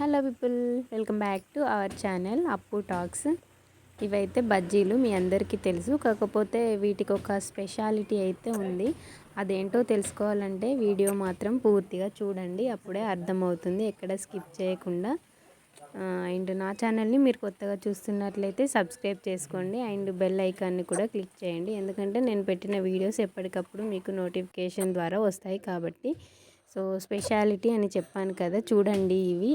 Hello people welcome back to our channel Appu talks ఇవైతే బజ్జీలు మీ అందరికీ తెలుసు. కాకపోతే వీటికి ఒక స్పెషాలిటీ అయితే ఉంది. అదేంటో తెలుసుకోవాలంటే వీడియో మాత్రం పూర్తిగా చూడండి. అప్పుడే అర్థమవుతుంది. ఎక్కడ స్కిప్ చేయకుండా. అండ్ నా ఛానల్ని మీరు కొత్తగా చూస్తున్నట్లయితే సబ్స్క్రైబ్ చేసుకోండి. అండ్ బెల్ ఐకాన్ని కూడా క్లిక్ చేయండి. ఎందుకంటే నేను పెట్టిన వీడియోస్ ఎప్పటికప్పుడు మీకు నోటిఫికేషన్ ద్వారా వస్తాయి కాబట్టి సో స్పెషాలిటీ అని చెప్పాను కదా చూడండి ఇవి.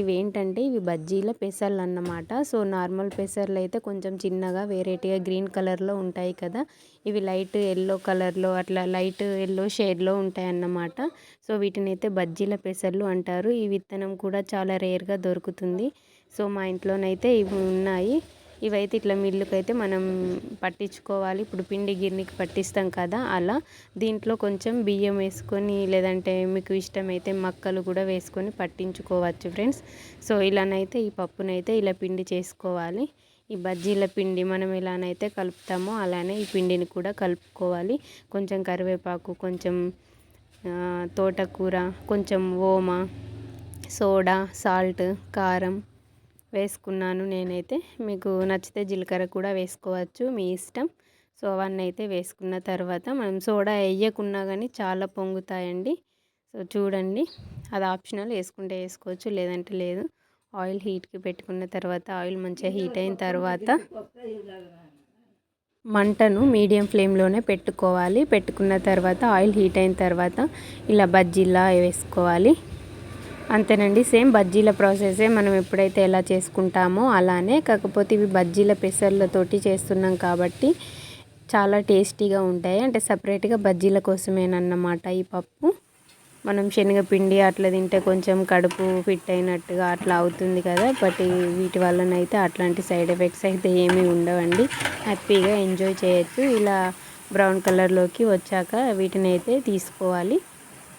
ఇవి ఏంటంటే ఇవి బజ్జీల పెసర్లు అన్నమాట. సో నార్మల్ పెసర్లు అయితే కొంచెం చిన్నగా వెరైటీగా గ్రీన్ కలర్లో ఉంటాయి కదా. ఇవి లైట్ ఎల్లో కలర్లో అట్లా లైట్ ఎల్లో షేడ్లో ఉంటాయి అన్నమాట. సో వీటిని అయితే బజ్జీల పెసర్లు అంటారు. ఈ విత్తనం కూడా చాలా రేర్గా దొరుకుతుంది. సో మా ఇంట్లోనైతే ఇవి ఉన్నాయి. ఇవైతే ఇట్లా మిల్లుకి అయితే మనం పట్టించుకోవాలి. ఇప్పుడు పిండి గిర్నికి పట్టిస్తాం కదా అలా. దీంట్లో కొంచెం బియ్యం వేసుకొని లేదంటే మీకు ఇష్టమైతే మక్కలు కూడా వేసుకొని పట్టించుకోవచ్చు ఫ్రెండ్స్. సో ఇలానైతే ఈ పప్పునైతే ఇలా పిండి చేసుకోవాలి. ఈ బజ్జీల పిండి మనం ఎలానైతే కలుపుతామో అలానే ఈ పిండిని కూడా కలుపుకోవాలి. కొంచెం కరివేపాకు కొంచెం తోటకూర కొంచెం ఓమ సోడా సాల్ట్ కారం వేసుకున్నాను నేనైతే. మీకు నచ్చితే జీలకర్ర కూడా వేసుకోవచ్చు మీ ఇష్టం. సో అవన్నీ అయితే వేసుకున్న తర్వాత మనం సోడా వేయకున్నా కానీ చాలా పొంగుతాయండి. సో చూడండి. అది ఆప్షనల్ వేసుకుంటే వేసుకోవచ్చు లేదంటే లేదు. ఆయిల్ హీట్కి పెట్టుకున్న తర్వాత ఆయిల్ మంచిగా హీట్ అయిన తర్వాత మంటను మీడియం ఫ్లేమ్లోనే పెట్టుకోవాలి. పెట్టుకున్న తర్వాత ఆయిల్ హీట్ అయిన తర్వాత ఇలా బజ్జీలా వేసుకోవాలి. అంతేనండి సేమ్ బజ్జీల ప్రాసెసే మనం ఎప్పుడైతే ఎలా చేసుకుంటామో అలానే కాకపోతే ఇవి బజ్జీల పెసర్లతోటి చేస్తున్నాం కాబట్టి చాలా టేస్టీగా ఉంటాయి. అంటే సపరేట్గా బజ్జీల కోసమేనన్నమాట ఈ పప్పు. మనం శనగపిండి అట్లా తింటే కొంచెం కడుపు ఫిట్ అయినట్టుగా అట్లా అవుతుంది కదా బట్ వీటి వల్లనైతే అట్లాంటి సైడ్ ఎఫెక్ట్స్ అయితే ఏమీ ఉండవండి. హ్యాపీగా ఎంజాయ్ చేయొచ్చు. ఇలా బ్రౌన్ కలర్లోకి వచ్చాక వీటిని అయితే తీసుకోవాలి.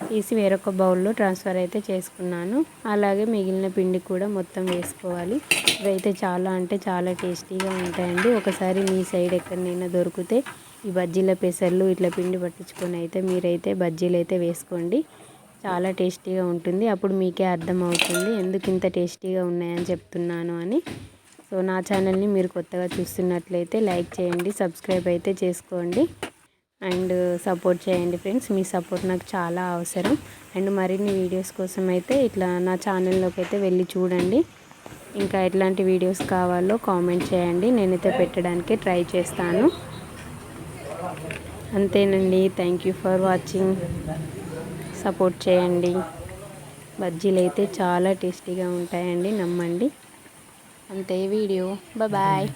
తీసి వేరొక బౌల్లో ట్రాన్స్ఫర్ అయితే చేసుకున్నాను. అలాగే మిగిలిన పిండి కూడా మొత్తం వేసుకోవాలి. ఇవైతే చాలా అంటే చాలా టేస్టీగా ఉంటాయండి. ఒకసారి మీ సైడ్ ఎక్కడైనా దొరికితే ఈ బజ్జీల పెసర్లు ఇట్లా పిండి పట్టించుకొని అయితే మీరైతే బజ్జీలు అయితే వేసుకోండి. చాలా టేస్టీగా ఉంటుంది. అప్పుడు మీకే అర్థమవుతుంది ఎందుకు ఇంత టేస్టీగా ఉన్నాయని చెప్తున్నాను అని. సో నా ఛానల్ని మీరు కొత్తగా చూస్తున్నట్లయితే లైక్ చేయండి సబ్స్క్రైబ్ అయితే చేసుకోండి. అండ్ సపోర్ట్ చేయండి ఫ్రెండ్స్. మీ సపోర్ట్ నాకు చాలా అవసరం. అండ్ మరిన్ని వీడియోస్ కోసం అయితే ఇట్లా నా ఛానల్లోకి అయితే వెళ్ళి చూడండి. ఇంకా ఎట్లాంటి వీడియోస్ కావాలో కామెంట్ చేయండి. నేనైతే పెట్టడానికి ట్రై చేస్తాను. అంతేనండి. Thank you for watching. Support చేయండి. బజ్జీలు అయితే చాలా టేస్టీగా ఉంటాయండి. నమ్మండి. అంతే వీడియో. బాయ్